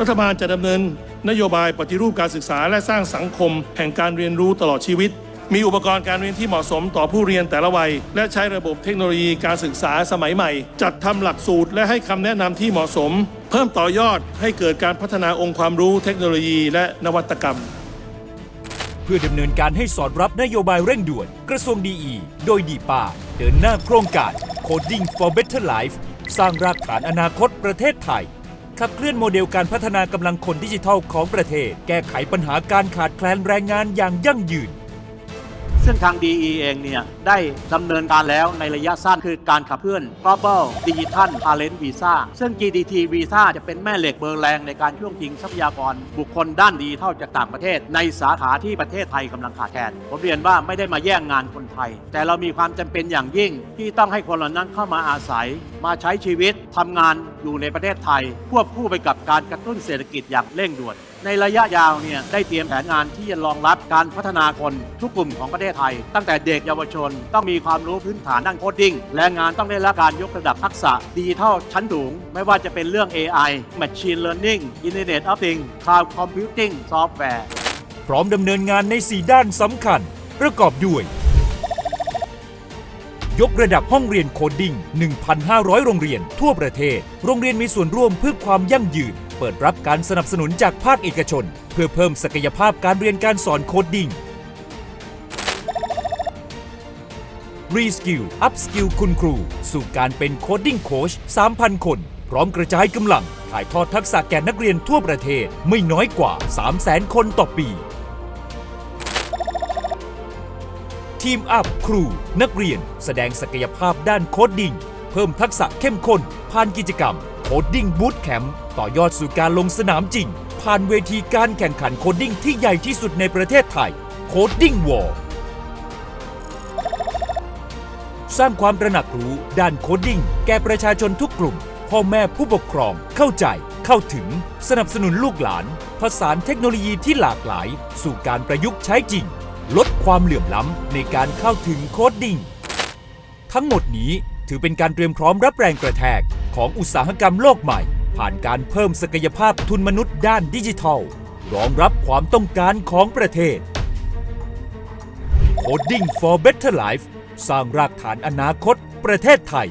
รัฐบาลจะดำเนิน นโยบายปฏิรูปการศึกษาและสร้างสังคม แห่งการเรียนรู้ตลอดชีวิต มีอุปกรณ์การเรียนที่เหมาะสมต่อผู้เรียนแต่ละวัย และใช้ระบบเทคโนโลยีการศึกษาสมัยใหม่ จัดทำหลักสูตรและให้คำแนะนำที่เหมาะสม เพิ่มต่อยอดให้เกิดการพัฒนาองค์ความรู้เทคโนโลยีและนวัตกรรมเพื่อดำเนินการให้สอดรับนโยบายเร่งด่วน กระทรวงดีอีโดยดีป่า เดินหน้าโครงการ Coding for Better Life สร้างรากฐานอนาคตประเทศไทย ขับเคลื่อนโมเดลการพัฒนากำลังคนดิจิทัลของประเทศ แก้ไขปัญหาการขาดแคลนแรงงานอย่างยั่งยืน ซึ่งทาง DE เองเนี่ยได้ดำเนินการแล้วในระยะสั้นคือการขับเคลื่อน Global Digital Talent Visa ซึ่ง GDT Visa จะเป็นแม่เหล็กเบอร์แรงในการช่วงชิงทรัพยากรบุคคลด้านดีเท่าจากต่างประเทศ ในสาขาที่ประเทศไทยกำลังขาดแคลนผมเรียนว่าไม่ได้มาแย่งงานคนไทย แต่เรามีความจำเป็นอย่างยิ่งที่ต้องให้คนเหล่านั้นเข้ามาอาศัย มาใช้ชีวิตทำงานอยู่ในประเทศไทย ควบคู่ไปกับการกระตุ้นเศรษฐกิจอย่างเร่งด่วน ในระยะยาวเนี่ยได้เตรียมแผนงานที่จะรองรับการพัฒนาคนทุกกลุ่มของประเทศไทย ตั้งแต่เด็กเยาวชน ต้องมีความรู้พื้นฐานด้านโคดดิ้งแรงงานต้องได้รับการยกระดับทักษะดิจิทัลชั้นสูง ไม่ว่าจะเป็นเรื่อง AI Machine Learning Internet of Things Cloud Computing Software พร้อมดำเนินงานใน 4 ด้านสำคัญ ประกอบด้วย ยกระดับห้องเรียนโคดดิ้ง 1,500 โรงเรียน ทั่วประเทศ โรงเรียนมีส่วนร่วมเพื่อความยั่งยืน เปิดรับการสนับสนุนจากภาคเอกชน เพื่อเพิ่มศักยภาพการเรียนการสอนโคดดิ้งรีสกิลอัพสกิลคุณครู สู่การเป็นโคดดิ้งโค้ช3,000 คน พร้อมกระจายกำลัง ถ่ายทอดทักษะแก่นักเรียนทั่วประเทศไม่น้อยกว่า 300,000 คนต่อปีทีมอัพครู นักเรียน แสดงศักยภาพด้านโคดดิ้ง เพิ่มทักษะเข้มข้นผ่านกิจกรรมโคดดิ้งบูตแคมป์ ต่อยอดสู่การลงสนามจริง ผ่านเวทีการแข่งขันโคดดิ้งที่ใหญ่ที่สุดในประเทศไทยโคดดิ้งวอร์สร้างความตระหนักรู้ด้านโคดดิ้งแก่ประชาชนทุกกลุ่ม พ่อแม่ผู้ปกครองเข้าใจ เข้าถึง สนับสนุนลูกหลาน ผสานเทคโนโลยีที่หลากหลาย สู่การประยุกต์ใช้จริง ลดความเหลื่อมล้ำในการเข้าถึงโคดดิ้งทั้งหมดนี้ถือเป็นการเตรียมพร้อมรับแรงกระแทกของอุตสาหกรรมโลกใหม่ ผ่านการเพิ่มศักยภาพทุนมนุษย์ด้านดิจิทัล รองรับความต้องการของประเทศ Coding for Better Life สร้างรากฐานอนาคตประเทศไทย